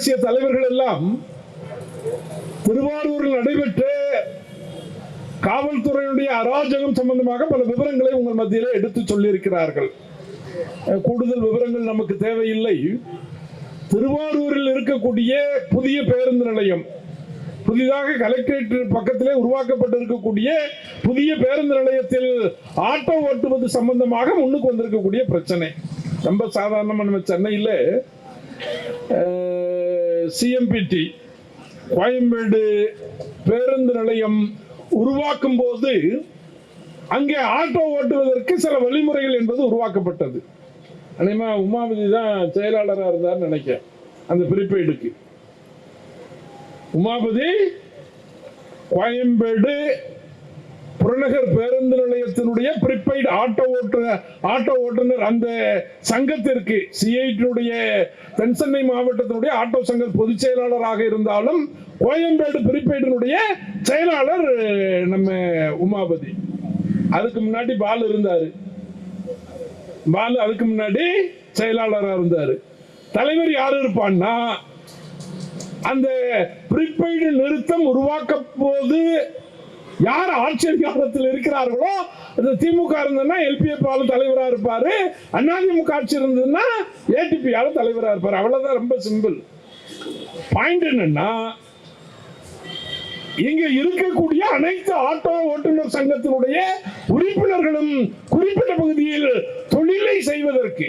பேசிய தலைவர்கள் எல்லாம் திருவாரூரில் நடைபெற்ற காவல்துறையினுடைய அராஜகம் சம்பந்தமாக பல விவரங்களை உங்கள் மத்தியில் எடுத்து சொல்லியிருக்கிறார்கள். கூடுதல் விவரங்கள் நமக்கு தேவையில்லை. திருவாரூரில் இருக்கக்கூடிய புதிய பேருந்து நிலையம் புதிதாக கலெக்டரேட் பக்கத்திலே உருவாக்கப்பட்டிருக்கக்கூடிய புதிய பேருந்து நிலையத்தில் ஆட்டோ ஓட்டுவது சம்பந்தமாக முன்னுக்கு வந்திருக்கக்கூடிய பிரச்சனை. ரொம்ப சாதாரணமாக நம்ம சென்னையில் சிஎம்பிடி கோயம்பேடு பேருந்து நிலையம் உருவாக்கும் போது அங்கே ஆட்டோ ஓட்டுவதற்கு சில வழிமுறைகள் என்பது உருவாக்கப்பட்டது. அநேகமா உமாபதி தான் செயலாளராக இருந்தார்னு நினைக்கிறேன் அந்த ப்ரீபெய்டுக்கு உமாபதி கோயம்பேடு நிலையத்தினுடைய ப்ரிப்பெய்டு ஆட்டோ ஓட்டுநர் ஆட்டோ ஓட்டுநர் அந்த சங்கத்திற்கு சிஐடியுடைய தென்சென்னை மாவட்டத்தினுடைய ஆட்டோ சங்க பொதுச் செயலாளராக இருந்தாலும் கோயம்பேடு ப்ரிப்பெய்டினுடைய செயலாளர் நம்ம உமாபதி. அதுக்கு முன்னாடி பால் இருந்தார். பால் அதுக்கு முன்னாடி செயலாளராக இருந்தார். தலைவர் யார் இருப்பான்னா அந்த ப்ரீபெய்டு நிறுத்தம் உருவாக்க போது யார் ஆட்சி அதிகாரத்தில் இருக்கிறார்களோ அந்த திமுக இருந்ததுன்னா எல்பிஎஃப் தலைவராக தலைவரா இருப்பாரு. அதிமுக ஆட்சி இருந்ததுன்னா ஏடிபி ஆளு தலைவரா இருப்பாரு. அவ்வளவுதான் ரொம்ப சிம்பிள். பாயிண்ட் என்னன்னா இங்க இருக்கக்கூடிய அனைத்து ஆட்டோ ஓட்டுநர் சங்கத்தினுடைய உறுப்பினர்களும் குறிப்பிட்ட பகுதியில் தொழிலை செய்வதற்கு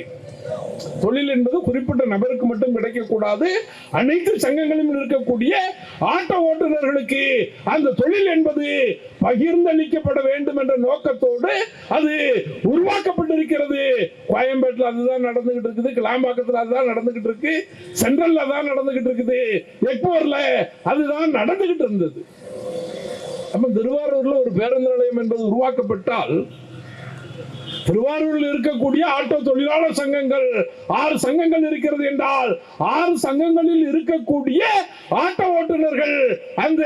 தொழில் என்பது குறிப்பிட்ட நபருக்கு மட்டும் கிடைக்கக்கூடாது. அனைத்து சங்கங்களிலும் இருக்கக்கூடிய ஆட்டோ ஓட்டுநர்களுக்கு அந்த தொழில் என்பது பகிர்ந்தளிக்கப்பட வேண்டும் என்ற நோக்கத்தோடு அது உருவாக்கப்பட்டிருக்கிறது. கோயம்பேட்டில் அதுதான் நடந்துகிட்டு இருக்குது. கிளாம்பாக்கத்தில் அதுதான் நடந்துகிட்டு இருக்கு. சென்ட்ரல்ல தான் நடந்துகிட்டு இருக்குது. எக்போர்ல அதுதான் நடந்துகிட்டு இருந்தது. நம்ம திருவாரூர்ல ஒரு பேருந்து நிலையம் என்பது உருவாக்கப்பட்டால் திருவாரூரில் இருக்கக்கூடிய ஆட்டோ தொழிலாளர் சங்கங்கள் ஆறு சங்கங்கள் இருக்கிறது என்றால் ஆறு சங்கங்களில் இருக்கக்கூடிய ஆட்டோ ஓட்டுநர்கள் அந்த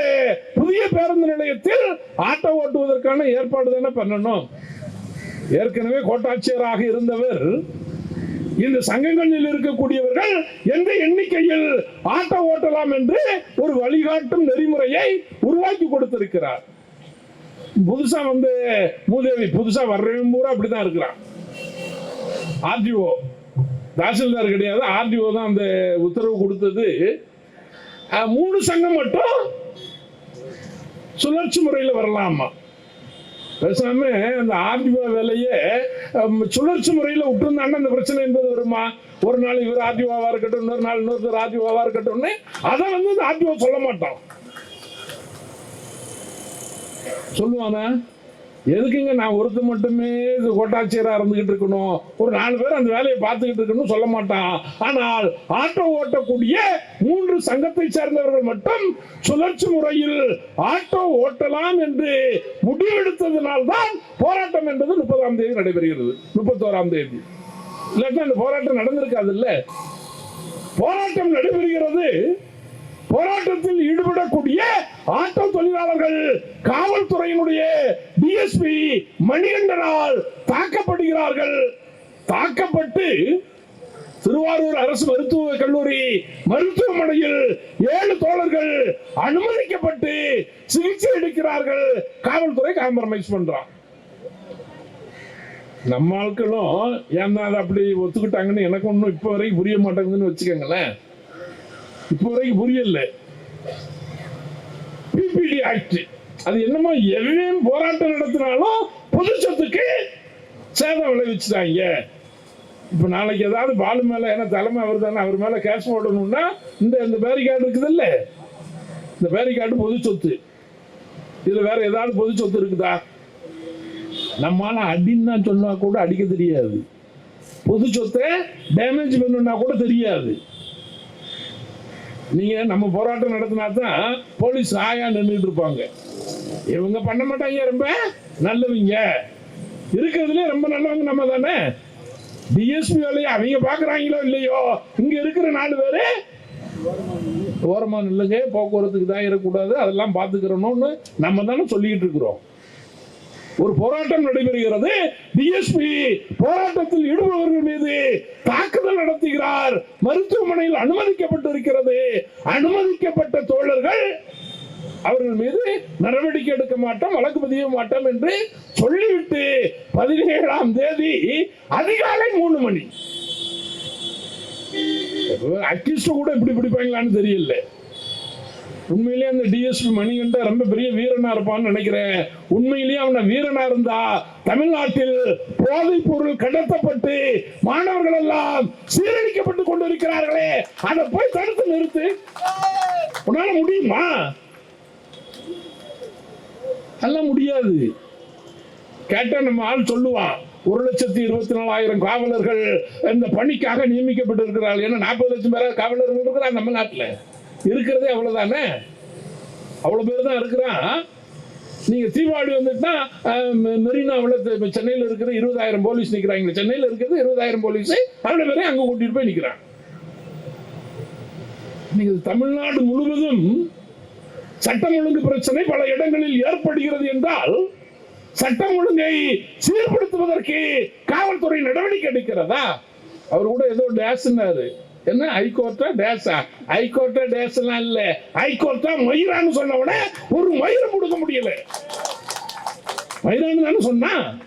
புதிய பேருந்து நிலையத்தில் ஆட்டோ ஓட்டுவதற்கான ஏற்பாடு தானே பண்ணணும். ஏற்கனவே கோட்டாட்சியராக இருந்தவர் இந்த சங்கங்களில் இருக்கக்கூடியவர்கள் எந்த எண்ணிக்கையில் ஆட்டோ ஓட்டலாம் என்று ஒரு வழிகாட்டும் நெறிமுறையை உருவாக்கி கொடுத்திருக்கிறார். புதுசா வந்து மூதேவி புதுசா வர்றவன் பூரா அப்படிதான் இருக்கிறான். ஆர்டிஓ தாசில்தார் கிடையாது. ஆர்டிஓ தான் அந்த உத்தரவு கொடுத்தது. மூணு சங்கம் மட்டும் சுழற்சி முறையில் வரலாமா? பேசாம அந்த ஆர்டிஓ வேலையே சுழற்சி முறையில் விட்டுருந்தாங்கன்னா அந்த பிரச்சனை என்பது வருமா? ஒரு நாள் இவர் ஆர்டிஓவா இருக்கட்டும் இன்னொரு நாள் இன்னொருத்தர் ஆர்டிஓவா இருக்கட்டும்னு அதை வந்து அந்த ஆர்டிஓ சொல்ல மாட்டோம் சொல்லுவானா? எதுக்குங்க நான் ஒருத்தர் மட்டுமே இது கோட்டாட்சியராக இருந்துகிட்டு இருக்கணும்? ஒரு நாலு பேர் அந்த வேலையை பார்த்துக்கிட்டு இருக்கணும் சொல்ல மாட்டான். ஆனால் ஆட்டோ ஓட்டக்கூடிய மூன்று சங்கத்தை சேர்ந்தவர்கள் மட்டும் சுழற்சி முறையில் ஆட்டோ ஓட்டலாம் என்று முடிவெடுத்ததினால்தான் போராட்டம் என்பது முப்பதாம் தேதி நடைபெறுகிறது. முப்பத்தோராம் தேதி. இல்லாட்டா அந்த போராட்டம் நடந்திருக்காது இல்ல போராட்டம் நடைபெறுகிறது. போராட்டத்தில் ஈடுபடக்கூடிய ஆட்டோ தொழிலாளர்கள் காவல்துறையினுடைய டிஎஸ்பி மணிகண்டனால் தாக்கப்படுகிறார்கள். தாக்கப்பட்டு திருவாரூர் அரசு மருத்துவ கல்லூரி மருத்துவமனையில் ஏழு தோழர்கள் அனுமதிக்கப்பட்டு சிகிச்சை எடுக்கிறார்கள். காவல்துறை காம்ப்ரமைஸ் பண்றான். நம்ம ஆட்களும் ஏன்னா அதை அப்படி ஒத்துக்கிட்டாங்கன்னு எனக்கு ஒன்றும் இப்போ வரைக்கும் புரிய மாட்டேங்குதுன்னு வச்சுக்கோங்களேன். இப்போ வரைக்கும் புரியல. பிபிடி ஆக்ட் அது என்னமோ எவ்வளவு போராட்டம் நடத்தினாலும் பொது சொத்துக்கு சேதம் விளைவிச்சுட்டாங்க. இப்போ நாளைக்கு ஏதாவது பாலு மேலே ஏன்னா தலைமை அவர் தானே அவர் மேலே கேஸ் போடணும்னா இந்த இந்த பேரிகார்டு இருக்குது இல்ல இந்த பேரிகார்டு பொது சொத்து இதில் வேற ஏதாவது பொது சொத்து இருக்குதா? நம்மால அடின்னா சொன்னா கூட அடிக்க தெரியாது. பொது சொத்தை டேமேஜ் பண்ணணும்னா கூட தெரியாது. நீங்க நம்ம போராட்டம் நடத்தினா தான் போலீஸ் ஆயா நின்றுட்டு இருப்பாங்க. இவங்க பண்ண மாட்டாங்க ரொம்ப நல்லவங்க. இருக்கிறதுல ரொம்ப நல்லவங்க நம்ம தானே? டிஎஸ்பி வேலையை அவங்க பாக்குறாங்களோ இல்லையோ? இங்க இருக்கிற நாலு பேரு ஓரமா இல்லைங்க போக்குவரத்துக்கு தான் இருக்கக்கூடாது அதெல்லாம் பார்த்துக்கிறணும்னு நம்ம தானே சொல்லிக்கிட்டு இருக்கிறோம். ஒரு போராட்டம் நடைபெறுகிறது. டிஎஸ்பி போராட்டத்தில் ஈடுபடுவர்கள் மீது தாக்குதல் நடத்துகிறார். மருத்துவமனையில் அனுமதிக்கப்பட்டிருக்கிறது. அனுமதிக்கப்பட்ட தோழர்கள் அவர்கள் மீது நடவடிக்கை எடுக்க மாட்டோம் வழக்கு பதிய மாட்டோம் என்று சொல்லிவிட்டு பதினேழாம் தேதி அதிகாலை மூணு மணி. அக்கிஸ்ட் கூட இப்படி பிடிப்பாங்களான்னு தெரியல. உண்மையிலேயே அந்த டிஎஸ்பி மணிகண்ட ரொம்ப பெரிய வீரனா இருப்பான்னு நினைக்கிறேன். உண்மையிலேயே அவன வீரனா இருந்தா தமிழ்நாட்டில் போதைப் பொருள் கடத்தப்பட்டு மாணவர்கள் எல்லாம் சீரழிக்கப்பட்டு கொண்டிருக்கிறார்களே. அதை போய் தடுத்து நிறுத்து. உன்னால முடியுமா? அதெல்லாம் முடியாது. கேட்டா நம்ம ஆள் சொல்லுவான் ஒரு லட்சத்தி இருபத்தி நாலாயிரம் காவலர்கள் இந்த பணிக்காக நியமிக்கப்பட்டிருக்கிறார்கள். ஏன்னா நாற்பது லட்சம் பேராக காவலர்கள் இருக்கிறார் நம்ம நாட்டில்? இருக்கிறதே அவ்வளவுதானே? அவ்வளவு பேர் தான் இருக்கிறான். நீங்க தீபாவளி வந்துட்டுனா மெரினாவில் சென்னையில் இருக்கிற இருபதாயிரம் போலீஸ் நிக்கிறாங்க. சென்னையில் இருக்கிறது இருபதாயிரம் போலீஸ். அவ்வளவு பேரையும் அங்க கூட்டிட்டு போய் நிக்கிறான். நீங்க தமிழ்நாடு முழுவதும் சட்டம் ஒழுங்கு பிரச்சனை பல இடங்களில் ஏற்படுகிறது என்றால் சட்டம் ஒழுங்கை சீர்படுத்துவதற்கு காவல்துறை நடவடிக்கை எடுக்கிறதா? அவர் கூட ஏதோ டேஸ்னாரு என்ன ஹைகோர்ட்டா டேஸா ஹைகோர்ட்டா டேஸ்லாம் இல்ல. ஹைகோர்ட்டா மயிரான்னு சொன்ன உடனே ஒரு மயிரை கொடுக்க முடியல. மயிரான்னு தானே சொன்னா?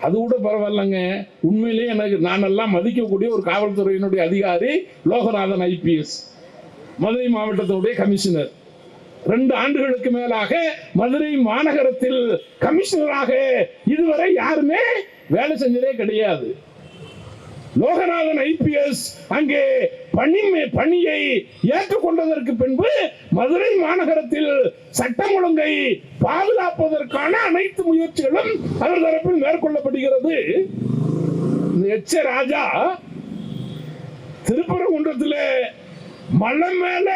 அது கூட பரவாயில்லைங்க. உண்மையிலேயே எனக்கு நானெல்லாம் மதிக்கக்கூடிய ஒரு காவல்துறையினுடைய அதிகாரி லோகநாதன் ஐபிஎஸ். மதுரை மாவட்டத்தினுடைய கமிஷனர். ரெண்டு ஆண்டுகளுக்கு மேலாக மதுரை மாநகரத்தில் கமிஷனராக இதுவரை யாருமே வேலை செஞ்சதே கிடையாது. லோகநாதன் ஐபிஎஸ் அங்கே பணி பணியை ஏற்றுக்கொண்டதற்கு பின்பு மதுரை மாநகரத்தில் சட்டம் ஒழுங்கை பாதுகாப்பதற்கான அனைத்து முயற்சிகளும் அவர் தரப்பில் மேற்கொள்ளப்படுகிறது. எச்ச ராஜா திருப்பரங்குன்றத்தில் மலை மேல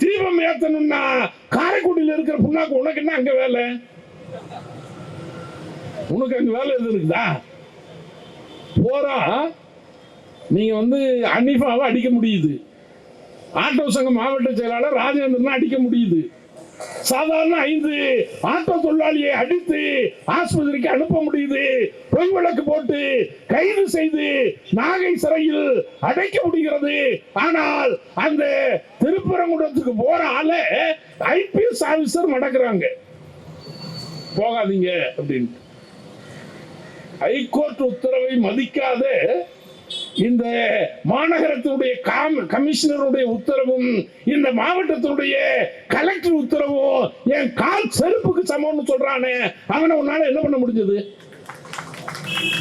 தீபம் ஏத்தணும்னா காரைக்குடியில் இருக்கிற புண்ணாக்கு உனக்கு என்ன அங்க வேலை? உனக்கு அங்க வேலை எது இருக்குதா? போறா நீங்க வந்து அனிஃபாவை அடிக்க முடியுது. ஆட்டோ சங்க மாவட்ட செயலாளர் ராஜேந்திரன் அடிக்க முடியுது. சாதாரண ஐந்து ஆட்டோ தொழிலாளியை அடித்து ஆஸ்பத்திரிக்கு அனுப்ப முடியுது. பொய் வழக்கு போட்டு கைது செய்து நாகை சிறையில் அடைக்க முடிகிறது. ஆனால் அந்த திருப்பரங்குடத்துக்கு போற ஆள ஐபிஎஸ் ஆபீசர் மடக்குறாங்க. போகாதீங்க அப்படின்ட்டு. ஹைகோர்ட் உத்தரவை மதிக்காத இந்த மாநகரத்தினுடைய காம்- கமிஷனருடைய உத்தரவும் இந்த மாவட்டத்தினுடைய கலெக்டர் உத்தரவும் என் கால் செருப்புக்கு சமம்னு சொல்றானே அவனை உன்னால என்ன பண்ண முடிஞ்சது?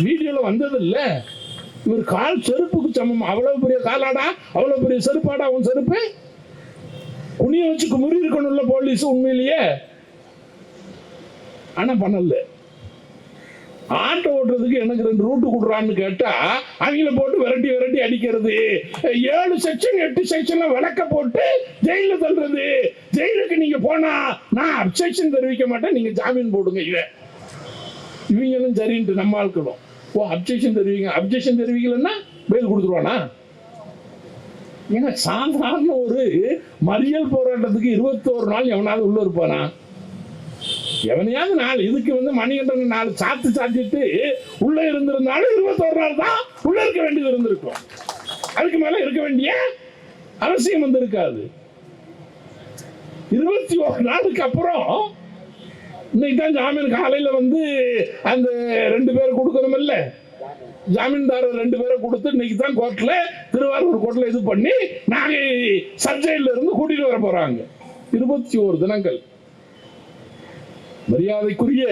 வீடியோல வந்தது இல்ல இவர் கால் செருப்புக்கு சமம். அவ்வளவு பெரிய காலாடா? அவ்வளவு பெரிய செருப்பாடா அவன் செருப்பு? குனிய வச்சு குமுறி இருக்கணும்ல போலீஸ் உண்மையிலேயே. ஆனா பண்ணல. ஆட்டோ ஓட்டுறதுக்கு எனக்கு ரெண்டு ரூட்டு கொடுறான்னு கேட்டா அவங்கள போட்டு விரட்டி விரட்டி அடிக்கிறது. ஏழு செக்ஷன் எட்டு செக்ஷன்ல விளக்க போட்டு ஜெயில தள்ளுறது. ஜெயிலுக்கு நீங்க போனா நான் அப்செக்ஷன் தெரிவிக்க மாட்டேன். நீங்க ஜாமீன் போடுங்க இவன் இவங்களும் சரின்ட்டு நம்ம ஆட்களும். ஓ அப்செக்ஷன் தெரிவிங்க. அப்செக்ஷன் தெரிவிக்கலன்னா பெயில் கொடுத்துருவானா? ஏன்னா சாதாரண ஒரு மறியல் போராட்டத்துக்கு இருபத்தோரு நாள் எவனாவது உள்ள இருப்பானா? எவனையாவது நாள் இதுக்கு வந்து மணிகண்டன் நாலு சாத்து சாத்திட்டு உள்ள இருந்திருந்தாலும் இருபத்தோரு நாள் தான் உள்ள இருக்க வேண்டியது இருந்திருக்கும். அதுக்கு மேல இருக்க வேண்டிய அவசியம் வந்திருக்காது. இருபத்தி ஒரு நாளுக்கு அப்புறம் இன்னைக்கு தான் ஜாமீன் காலையில வந்து அந்த ரெண்டு பேர் கொடுக்கணும் இல்ல ஜாமீன்தாரர் ரெண்டு பேரை கொடுத்து இன்னைக்கு தான் கோர்ட்ல திருவாரூர் கோர்ட்ல இது பண்ணி நாளை சர்ச்சையில இருந்து கூட்டிட்டு வர போறாங்க. இருபத்தி ஒரு தினங்கள். மரியாதைக்குரிய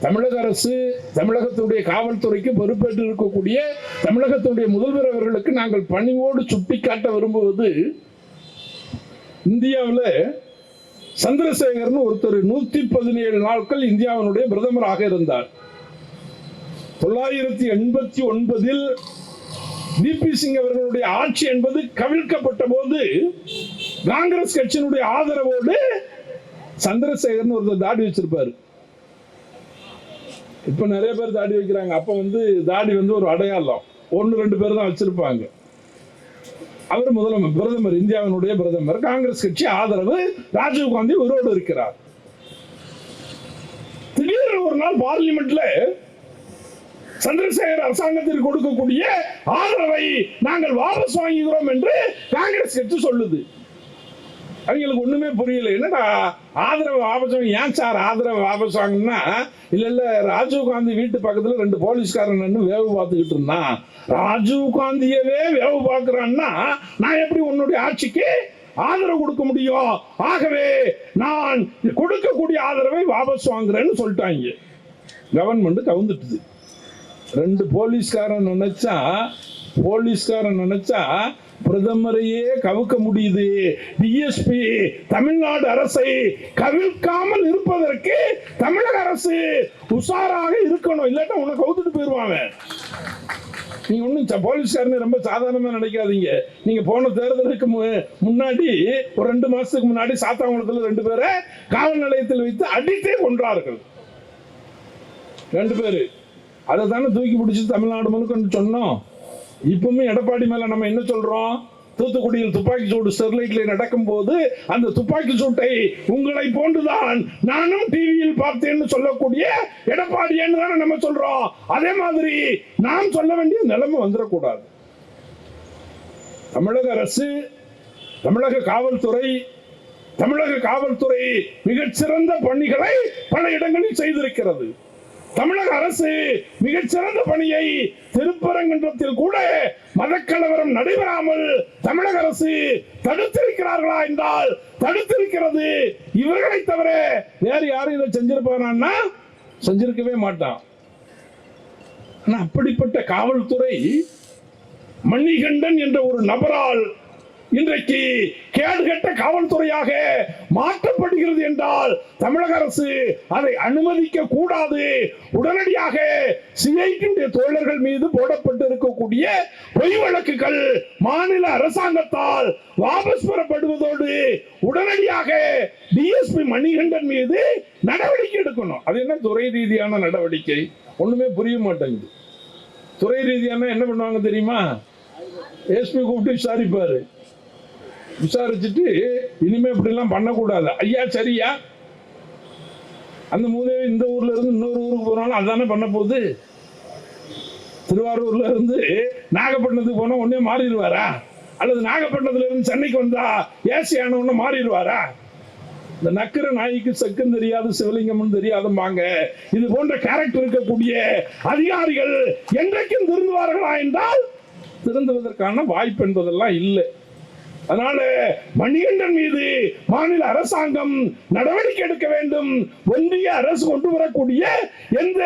தமிழக அரசு தமிழகத்துடைய காவல்துறைக்கு பொறுப்பேற்று இருக்கக்கூடிய தமிழகத்துடைய முதல்வர் அவர்களுக்கு நாங்கள் பணிவோடு சுட்டிக்காட்ட விரும்புவது இந்தியாவில் சந்திரசேகர்னு ஒருத்தர் நூத்தி பதினேழு நாட்கள் இந்தியாவினுடைய பிரதமராக இருந்தார். தொள்ளாயிரத்தி எண்பத்தி ஒன்பதில் பிபி சிங் அவர்களுடைய ஆட்சி என்பது கவிழ்க்கப்பட்ட போது காங்கிரஸ் கட்சியினுடைய ஆதரவோடு சந்திரசேகர்னு ஒருத்தர் தாடி வச்சிருப்பாரு. இப்ப நிறைய பேர் தாடி வைக்கிறாங்க. அப்ப வந்து தாடி வந்து ஒரு அடையாளம். ஒன்னு ரெண்டு பேர் தான் வச்சிருப்பாங்க. அவர் முதலமைச்சர் பிரதமர் இந்தியாவினுடைய பிரதமர். காங்கிரஸ் கட்சி ஆதரவு ராஜீவ் காந்தி உயிரோடு இருக்கிறார். திடீர்னு ஒரு நாள் பார்லிமெண்ட்ல சந்திரசேகர் அரசாங்கத்திற்கு கொடுக்கக்கூடிய ஆதரவை நாங்கள் வாபஸ் வாங்குகிறோம் என்று காங்கிரஸ் கட்சி சொல்லுது. அவங்களுக்கு ஒண்ணுமே புரியல. என்னடா ஆதரவு வாபஸ் வாங்கி ஏன் சார் ஆதரவு வாபஸ் வாங்கினா இல்ல இல்ல ராஜீவ் காந்தி வீட்டு பக்கத்துல ரெண்டு போலீஸ்காரன் நின்று வேவு பார்த்துக்கிட்டு இருந்தான். ராஜீவ் காந்தியவே வேவு பார்க்குறான்னா நான் எப்படி உன்னுடைய ஆட்சிக்கு ஆதரவு கொடுக்க முடியும்? ஆகவே நான் கொடுக்கக்கூடிய ஆதரவை வாபஸ் வாங்குறேன்னு சொல்லிட்டாங்க. கவர்மெண்ட் கவுந்துட்டுது. ரெண்டு போலீஸ்காரன் நினைச்சா போலீஸ்காரன் நினைச்சா பிரதமரையே கவுக்க முடியுது. டிஎஸ்பி தமிழ்நாடு அரசை கவிழ்க்காமல் இருப்பதற்கு தமிழக அரசு உஷாராக இருக்கணும். இல்லாட்டா உன்னை கவுத்துட்டு போயிருவாங்க நீங்க ஒன்றும் போலீஸ்காரனு ரொம்ப சாதாரணமா நினைக்காதீங்க. நீங்க போன தேர்தலுக்கு மு- முன்னாடி ஒரு ரெண்டு மாசத்துக்கு முன்னாடி சாத்தாங்குளத்துல ரெண்டு பேரை காவல் நிலையத்தில் வைத்து அடித்தே கொன்றார்கள். ரெண்டு பேரு. அதை தானே தூக்கி பிடிச்சி தமிழ்நாடு முழுக்க சொன்னோம். இப்பவுமே எடப்பாடி மேல நம்ம என்ன சொல்றோம்? தூத்துக்குடியில் துப்பாக்கி சூடு ஸ்டெர்லைட்ல நடக்கும் போது அந்த துப்பாக்கி சூட்டை உங்களை போன்றுதான் நானும் டிவியில் பார்த்தேன்னு சொல்லக்கூடிய எடப்பாடியன்னு தானே நம்ம சொல்றோம். அதே மாதிரி நாம் சொல்ல வேண்டிய நிலைமை வந்துடக்கூடாது தமிழக அரசு தமிழக காவல்துறை தமிழக காவல்துறை மிகச்சிறந்த பணிகளை பல இடங்களில் செய்திருக்கிறது. தமிழக அரசு மிகச்சிறந்த பணியை திருப்பரங்குன்றத்தில் கூட மதக்கலவரம் நடைபெறாமல் தமிழக அரசு தடுத்திருக்கிறார்களா என்றால் தடுத்திருக்கிறது. இவர்களை தவிர வேறு யாரும் இதை செஞ்சிருப்பானா செஞ்சிருக்கவே மாட்டான். ஆனா அப்படிப்பட்ட காவல்துறை மணிகண்டன் என்ற ஒரு நபரால் இன்றைக்கு கேடுகட்ட காவல்துறையாக மாற்றப்படுகிறது என்றால் தமிழக அரசு அதை அனுமதிக்க கூடாது. உடனடியாக சிஐடியுடைய தோழர்கள் மீது போடப்பட்டு இருக்கக்கூடிய பொய் வழக்குகள் மாநில அரசாங்கத்தால் வாபஸ் பெறப்படுவதோடு உடனடியாக டிஎஸ்பி மணிகண்டன் மீது நடவடிக்கை எடுக்கணும். அது என்ன துறை ரீதியான நடவடிக்கை? ஒண்ணுமே புரிய மாட்டேங்குது. துறை ரீதியான என்ன பண்ணுவாங்க தெரியுமா? எஸ்பி கூப்பிட்டு விசாரிப்பாரு. விசாரிச்சுட்டு இனிமே இப்படிலாம் பண்ணக்கூடாது. ஐயா சரியா? அந்த மூதேவி இந்த ஊர்ல இருந்து இன்னொரு ஊருக்கு போனாலும் அதானே பண்ண போகுது? திருவாரூர்ல இருந்து நாகப்பட்டினத்துக்கு போனா உடனே மாறிடுவாரா? அல்லது நாகப்பட்டினத்துல இருந்து சென்னைக்கு வந்தா ஏசி ஆன மாறிடுவாரா? இந்த நக்கர நாய்க்கு செக்குன்னு தெரியாது சிவலிங்கம்னு தெரியாதும்பாங்க. இது போன்ற கேரக்டர் இருக்கக்கூடிய அதிகாரிகள் என்றைக்கும் திருந்துவார்களா என்றால் திருந்துவதற்கான வாய்ப்பு என்பதெல்லாம் இல்லை. அதனால மணிகண்டன் மீது மாநில அரசாங்கம் நடவடிக்கை எடுக்க வேண்டும். ஒன்றிய அரசு கொண்டு வரக்கூடிய எந்த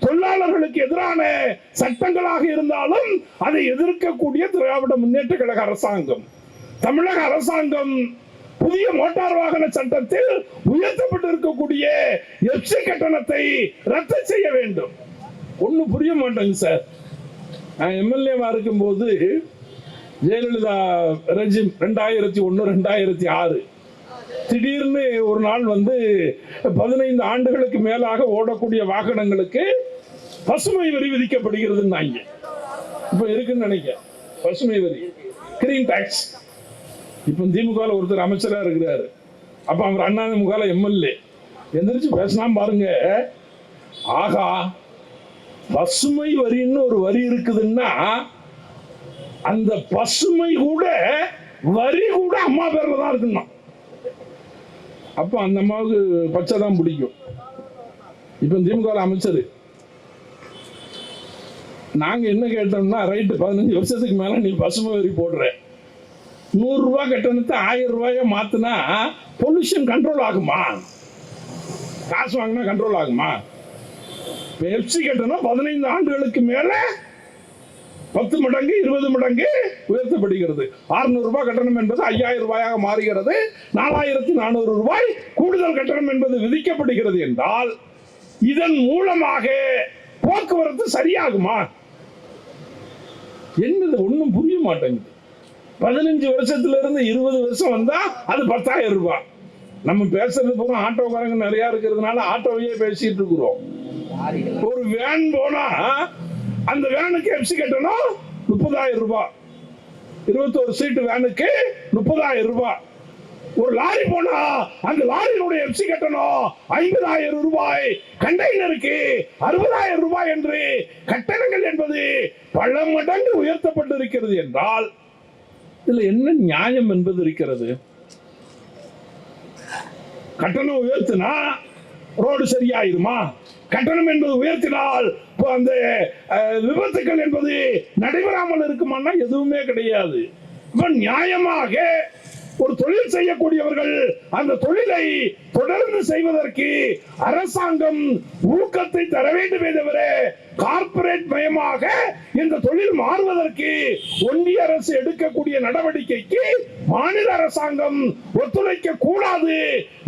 தொழிலாளர்களுக்கு எதிரான சட்டங்களாக இருந்தாலும் அதை எதிர்க்கக்கூடிய திராவிட முன்னேற்ற கழக அரசாங்கம். தமிழக அரசாங்கம் புதிய மோட்டார் வாகன சட்டத்தில் உயர்த்தப்பட்டு இருக்கக்கூடிய எஃப்சி கட்டணத்தை ரத்து செய்ய வேண்டும். ஒண்ணு புரிய மாட்டேங்க சார். நான் எம்எல்ஏவா இருக்கும்போது ஜெயலலிதா ரெஜிம் ரெண்டாயிரத்தி ஒன்று ரெண்டாயிரத்தி ஆறு. திடீர்னு ஒரு நாள் வந்து பதினைந்து ஆண்டுகளுக்கு மேலாக ஓடக்கூடிய வாகனங்களுக்கு பசுமை வரி விதிக்கப்படுகிறதுன்னாங்க இப்போ இருக்குன்னு நினைக்கிறேன் பசுமை வரி. கிரீன் டாக்ஸ் இப்போ திமுக ஒருத்தர் அமைச்சரா இருக்கிறாரு. அப்ப அவர் அண்ணாதிமுக எம்எல்ஏ. எந்திரிச்சு பேசலாம் பாருங்க. ஆகா பசுமை வரின்னு ஒரு வரி இருக்குதுன்னா அந்த பசுமை கூட வரி கூட அம்மா பேர்ல தான் இருக்குன்னா. அப்ப அந்த அம்மாவுக்கு பச்சை தான் பிடிக்கும். இப்ப திமுக அமைச்சர். நாங்க என்ன கேட்டோம்னா ரைட்டு பதினஞ்சு வருஷத்துக்கு மேல நீ பசுமை வரி போடுற. நூறு ரூபாய் கட்டணத்தை ஆயிரம் ரூபாயா மாத்தினா பொல்யூஷன் கண்ட்ரோல் ஆகுமா? காசு வாங்கினா கண்ட்ரோல் ஆகுமா? பெப்சி கட்டணம் பதினைந்து ஆண்டுகளுக்கு மேலே பத்து மடங்கு இருபது மடங்கு உயர்த்தப்படுகிறது. 600 ரூபாய் கட்டணம் என்பது ஐயாயிரம் ரூபாயாக மாறுகிறது. நாலாயிரத்தி நானூறு ரூபாய் கூடுதல் கட்டணம் என்பது விதிக்கப்படுகிறது என்றால் இதன் மூலமாக போக்குவரத்து சரியாகுமா? என்னது ஒண்ணும் புரிய மாட்டேங்குது. பதினஞ்சு வருஷத்துல இருந்து இருபது வருஷம் வந்தா அது பத்தாயிரம் ரூபாய். நம்ம பேசுறது பூரா ஆட்டோக்காரங்க நிறைய இருக்கிறதுனால ஆட்டோவையே பேசிட்டு இருக்கிறோம். ஒரு வேன் போனா அந்த வேனுக்கு எப்சி கட்டணும் முப்பதாயிரம் ரூபாய். இருபத்தோரு சீட்டு வேனுக்கு முப்பதாயிரம் ரூபாய். ஒரு லாரி போனா அந்த லாரியினுடைய எப்சி கட்டணம். ஐம்பதாயிரம் ரூபாய். கண்டெய்னருக்கு அறுபதாயிரம் ரூபாய் என்று கட்டணங்கள் என்பது பல மடங்கு உயர்த்தப்பட்டிருக்கிறது என்றால் இதுல என்ன நியாயம் என்பது இருக்கிறது? கட்டணம் உயர்த்தினா ரோடு சரியாயிருமா? கட்டணம் என்பது உயர்த்தினால் இப்போ அந்த விபத்துக்கள் என்பது நடைபெறாமல் இருக்குமானா எதுவுமே கிடையாது. இப்போ நியாயமாக ஒரு தொழில் செய்யக்கூடியவர்கள் அந்த தொழிலை தொடர்ந்து செய்வதற்கு அரசாங்கம் ஊக்கத்தை தர வேண்டுமே தவிர கார்ப்பரேட் மயமாக இந்த தொழில் மாறுவதற்கு ஒன்றிய அரசு எடுக்கக்கூடிய நடவடிக்கைக்கு மாநில அரசாங்கம் ஒத்துழைக்க கூடாது.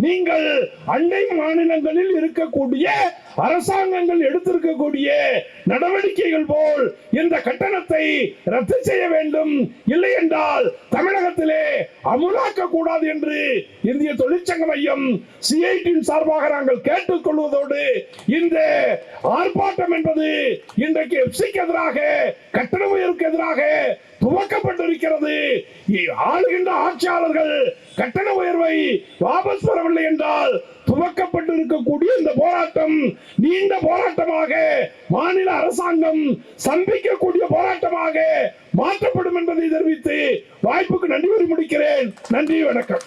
நீங்கள் அண்டை மாநிலங்களில் இருக்கக்கூடிய அரசாங்கங்கள் எடுத்திருக்கக்கூடிய நடவடிக்கைகள் போல் இந்த கட்டணத்தை ரத்து செய்ய வேண்டும். இல்லை என்றால் தமிழகத்திலே அமுலாக்க கூடாது என்று இந்திய தொழிற்சங்க மையம் சிஐடியின் சார்பாக நாங்கள் கேட்டுக்கொள்வதோடு இந்த ஆர்ப்பாட்டம் என்பது இன்றைக்கு எப்சிக்கு எதிராக கட்டண உயர்வுக்கு எதிராக துவக்கப்பட்டிருக்கிறது. ஆளுகின்ற ஆட்சியாளர்கள் கட்டண உயர்வை வாபஸ் பெறவில்லை என்றால் துவக்கப்பட்டிருக்கக்கூடிய இந்த போராட்டம் நீண்ட போராட்டமாக மாநில அரசாங்கம் சந்திக்கக்கூடிய போராட்டமாக மாற்றப்படும் என்பதை தெரிவித்து வாய்ப்புக்கு நன்றி கூறி முடிக்கிறேன். நன்றி வணக்கம்.